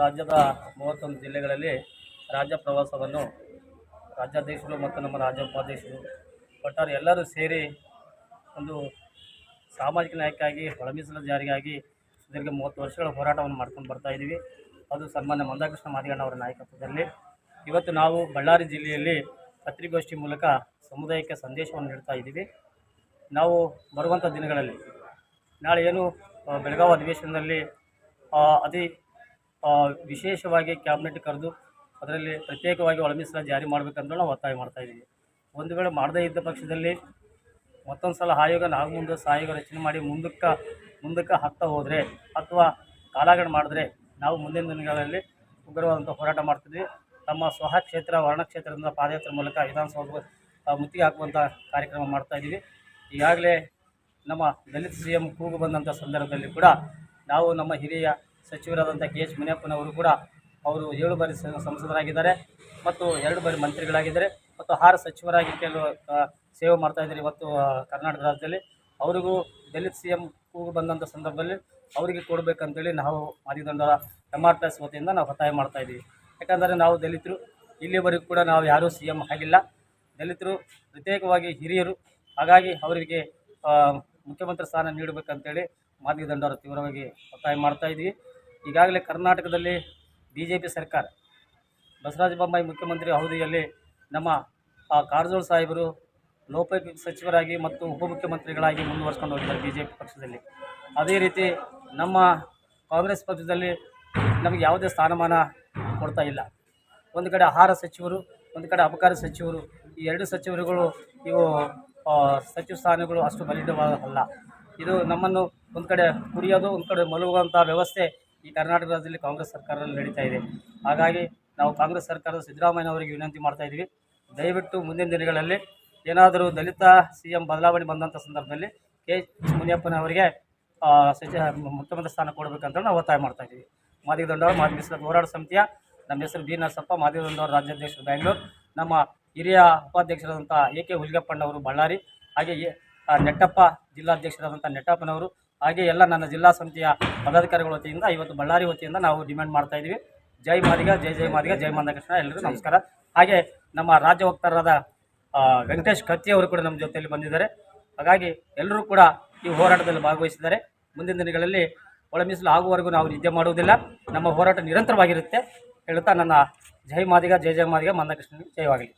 ರಾಜ್ಯದ ಮೂವತ್ತೊಂದು ಜಿಲ್ಲೆಗಳಲ್ಲಿ ರಾಜ್ಯ ಪ್ರವಾಸವನ್ನು ರಾಜ್ಯಾಧ್ಯಕ್ಷರು ಮತ್ತು ನಮ್ಮ ರಾಜ್ಯ ಉಪಾಧ್ಯಕ್ಷರು, ಒಟ್ಟಾರೆ ಎಲ್ಲರೂ ಸೇರಿ ಒಂದು ಸಾಮಾಜಿಕ ನ್ಯಾಯಕ್ಕಾಗಿ, ಒಳಮೀಸಲು ಜಾರಿಗಾಗಿ ಸುದೀರ್ಘ ಮೂವತ್ತು ವರ್ಷಗಳ ಹೋರಾಟವನ್ನು ಮಾಡ್ಕೊಂಡು ಬರ್ತಾ ಇದ್ದೀವಿ. ಅದು ಸನ್ಮಾನ್ಯ ಮಂದಾಕೃಷ್ಣ ಮಾದಿಗಣ್ಣ ಅವರ ನಾಯಕತ್ವದಲ್ಲಿ. ಇವತ್ತು ನಾವು ಬಳ್ಳಾರಿ ಜಿಲ್ಲೆಯಲ್ಲಿ ಪತ್ರಿಕಾಗೋಷ್ಠಿ ಮೂಲಕ ಸಮುದಾಯಕ್ಕೆ ಸಂದೇಶವನ್ನು ನೀಡ್ತಾ ಇದ್ದೀವಿ. ನಾವು ಬರುವಂಥ ದಿನಗಳಲ್ಲಿ ನಾಳೆ ಏನು ಬೆಳಗಾವಿ ಅಧಿವೇಶನದಲ್ಲಿ ಅತಿ ವಿಶೇಷವಾಗಿ ಕ್ಯಾಬಿನೆಟ್ ಕರೆದು ಅದರಲ್ಲಿ ಪ್ರತ್ಯೇಕವಾಗಿ ಒಳಮೀಸಲ ಜಾರಿ ಮಾಡಬೇಕಂತ ನಾವು ಒತ್ತಾಯ ಮಾಡ್ತಾ ಇದ್ದೀವಿ. ಒಂದು ವೇಳೆ ಮಾಡದೇ ಇದ್ದ ಪಕ್ಷದಲ್ಲಿ ಮತ್ತೊಂದು ಸಲ ಆಯೋಗ ನಾವು ಮುಂದೆ ಸಹಾಯೋಗ ರಚನೆ ಮಾಡಿ ಮುಂದಕ್ಕೆ ಮುಂದಕ್ಕೆ ಹಾಕ್ತಾ ಹೋದರೆ ಅಥವಾ ಕಾಲಾಗಣ ಮಾಡಿದ್ರೆ ನಾವು ಮುಂದಿನ ದಿನಗಳಲ್ಲಿ ಉಗ್ರವಾದಂಥ ಹೋರಾಟ ಮಾಡ್ತಿದ್ವಿ. ತಮ್ಮ ಸ್ವಹ ಕ್ಷೇತ್ರ ವರ್ಣಕ್ಷೇತ್ರದಿಂದ ಪಾದಯಾತ್ರೆ ಮೂಲಕ ವಿಧಾನಸೌಧ ಮುತ್ತಿಗೆ ಹಾಕುವಂಥ ಕಾರ್ಯಕ್ರಮ ಮಾಡ್ತಾ ಇದ್ದೀವಿ. ಈಗಾಗಲೇ ನಮ್ಮ ದಲಿತ ಸಿ ಎಂ ಕೂಗು ಬಂದಂಥ ಸಂದರ್ಭದಲ್ಲಿ ಕೂಡ ನಾವು ನಮ್ಮ ಹಿರಿಯ ಸಚಿವರಾದಂಥ ಕೆ ಎಚ್ ಮುನಿಯಪ್ಪನವರು ಕೂಡ ಅವರು ಏಳು ಬಾರಿ ಸಂಸದರಾಗಿದ್ದಾರೆ ಮತ್ತು ಎರಡು ಬಾರಿ ಮಂತ್ರಿಗಳಾಗಿದ್ದಾರೆ ಮತ್ತು ಆಹಾರ ಸಚಿವರಾಗಿ ಕೆಲವು ಸೇವೆ ಮಾಡ್ತಾಯಿದ್ದಾರೆ ಇವತ್ತು ಕರ್ನಾಟಕ ರಾಜ್ಯದಲ್ಲಿ. ಅವರಿಗೂ ದಲಿತ ಸಿ ಎಂ ಕೂಗು ಬಂದಂಥ ಸಂದರ್ಭದಲ್ಲಿ ಅವರಿಗೆ ಕೊಡಬೇಕಂತೇಳಿ ನಾವು ಮಾದಿದಂಡ ಎಂ ಆರ್ ಪಿ ಎಸ್ ವತಿಯಿಂದ ನಾವು ಒತ್ತಾಯ ಮಾಡ್ತಾ ಇದ್ದೀವಿ. ಯಾಕಂದರೆ ನಾವು ದಲಿತರು, ಇಲ್ಲಿವರೆಗೂ ಕೂಡ ನಾವು ಯಾರೂ ಸಿ ಎಂ ಆಗಿಲ್ಲ. ದಲಿತರು ಪ್ರತ್ಯೇಕವಾಗಿ ಹಿರಿಯರು, ಹಾಗಾಗಿ ಅವರಿಗೆ ಮುಖ್ಯಮಂತ್ರಿ ಸ್ಥಾನ ನೀಡಬೇಕಂತೇಳಿ ಮಾದಿದಂಡವರು ತೀವ್ರವಾಗಿ ಒತ್ತಾಯ ಮಾಡ್ತಾ ಇದ್ವಿ ಈಗಾಗಲೇ ಕರ್ನಾಟಕದಲ್ಲಿ ಬಿ ಜೆ ಪಿ ಸರ್ಕಾರ, ಬಸವರಾಜ ಬೊಮ್ಮಾಯಿ ಮುಖ್ಯಮಂತ್ರಿ ಅವಧಿಯಲ್ಲಿ ನಮ್ಮ ಕಾರಜೋಳ ಸಾಹೇಬರು, ಲೋಕೋಪಯೋಗಿ ಸಚಿವರಾಗಿ ಮತ್ತು ಉಪಮುಖ್ಯಮಂತ್ರಿಗಳಾಗಿ ಮುಂದುವರ್ಸ್ಕೊಂಡು ಹೋಗಿದ್ದಾರೆ ಬಿ ಜೆ ಪಿ ಪಕ್ಷದಲ್ಲಿ. ಅದೇ ರೀತಿ ನಮ್ಮ ಕಾಂಗ್ರೆಸ್ ಪಕ್ಷದಲ್ಲಿ ನಮಗೆ ಯಾವುದೇ ಸ್ಥಾನಮಾನ ಕೊಡ್ತಾ ಇಲ್ಲ. ಒಂದು ಕಡೆ ಆಹಾರ ಸಚಿವರು, ಒಂದು ಕಡೆ ಅಬಕಾರಿ ಸಚಿವರು, ಈ ಎರಡು ಸಚಿವರುಗಳು ಇವು ಸಚಿವ ಸ್ಥಾನಗಳು ಅಷ್ಟು ಬಲಿಷ್ಠವಾದಲ್ಲ ಇದು ನಮ್ಮನ್ನು ಒಂದು ಕಡೆ ಕುಡಿಯೋದು, ಒಂದು ಕಡೆ ಮಲಗುವಂಥ ವ್ಯವಸ್ಥೆ ಈ ಕರ್ನಾಟಕ ರಾಜ್ಯದಲ್ಲಿ ಕಾಂಗ್ರೆಸ್ ಸರ್ಕಾರದಲ್ಲಿ ನಡೀತಾ ಇದೆ. ಹಾಗಾಗಿ ನಾವು ಕಾಂಗ್ರೆಸ್ ಸರ್ಕಾರದ ಸಿದ್ದರಾಮಯ್ಯ ಅವರಿಗೆ ವಿನಂತಿ ಮಾಡ್ತಾ ಇದ್ದೀವಿ. ದಯವಿಟ್ಟು ಮುಂದಿನ ದಿನಗಳಲ್ಲಿ ಏನಾದರೂ ದಲಿತ ಸಿ ಎಂ ಬದಲಾವಣೆ ಬಂದಂಥ ಸಂದರ್ಭದಲ್ಲಿ ಕೆ ಎಚ್ ಮುನಿಯಪ್ಪನವರಿಗೆ ಸಚಿವ, ಮುಖ್ಯಮಂತ್ರಿ ಸ್ಥಾನ ಕೊಡಬೇಕಂತ ನಾವು ಒತ್ತಾಯ ಮಾಡ್ತಾ ಇದ್ದೀವಿ. ಮಾದಿಗ ದಂಡವರು ಮಾದಿ ಹೋರಾಟ ಸಮಿತಿಯ ನಮ್ಮ ಹೆಸರು ಬಿ ನರಸಪ್ಪ, ಮಾದಿಗ ದಂಡವರು ರಾಜ್ಯಾಧ್ಯಕ್ಷರು ಬ್ಯಾಂಗ್ಳೂರು, ನಮ್ಮ ಹಿರಿಯ ಉಪಾಧ್ಯಕ್ಷರಾದಂಥ ಎ ಕೆ ಹುಲಿಗಪ್ಪಣ್ಣವರು ಬಳ್ಳಾರಿ, ಹಾಗೆ ನೆಟ್ಟಪ್ಪ ಜಿಲ್ಲಾಧ್ಯಕ್ಷರಾದಂಥ ನೆಟ್ಟಪ್ಪನವರು ಹಾಗೆ ಎಲ್ಲ ನನ್ನ ಜಿಲ್ಲಾ ಸಮಿತಿಯ ಪದಾಧಿಕಾರಿಗಳ ವತಿಯಿಂದ, ಇವತ್ತು ಬಳ್ಳಾರಿ ವತಿಯಿಂದ ನಾವು ಡಿಮ್ಯಾಂಡ್ ಮಾಡ್ತಾ ಇದ್ದೀವಿ. ಜೈ ಮಾದಿಗ, ಜೈ ಜೈ ಮಾದಿಗ, ಜೈ ಮಂದಕೃಷ್ಣ ಎಲ್ಲರಿಗೂ ನಮಸ್ಕಾರ. ಹಾಗೆ ನಮ್ಮ ರಾಜ್ಯ ವಕ್ತಾರರಾದ ವೆಂಕಟೇಶ್ ಕತ್ತಿ ಅವರು ಕೂಡ ನಮ್ಮ ಜೊತೆಯಲ್ಲಿ ಬಂದಿದ್ದಾರೆ. ಹಾಗಾಗಿ ಎಲ್ಲರೂ ಕೂಡ ಈ ಹೋರಾಟದಲ್ಲಿ ಭಾಗವಹಿಸಿದ್ದಾರೆ. ಮುಂದಿನ ದಿನಗಳಲ್ಲಿ ಒಳ ಮೀಸಲು ಆಗುವವರೆಗೂ ನಾವು ನಿದ್ದೆ ಮಾಡುವುದಿಲ್ಲ. ನಮ್ಮ ಹೋರಾಟ ನಿರಂತರವಾಗಿರುತ್ತೆ. ಹೇಳ್ತಾ ನನ್ನ ಜೈ ಮಾದಿಗ, ಜೈ ಜೈ ಮಾದಿಗ ಮಂದಕೃಷ್ಣನಿಗೆ ಜಯವಾಗಲಿ.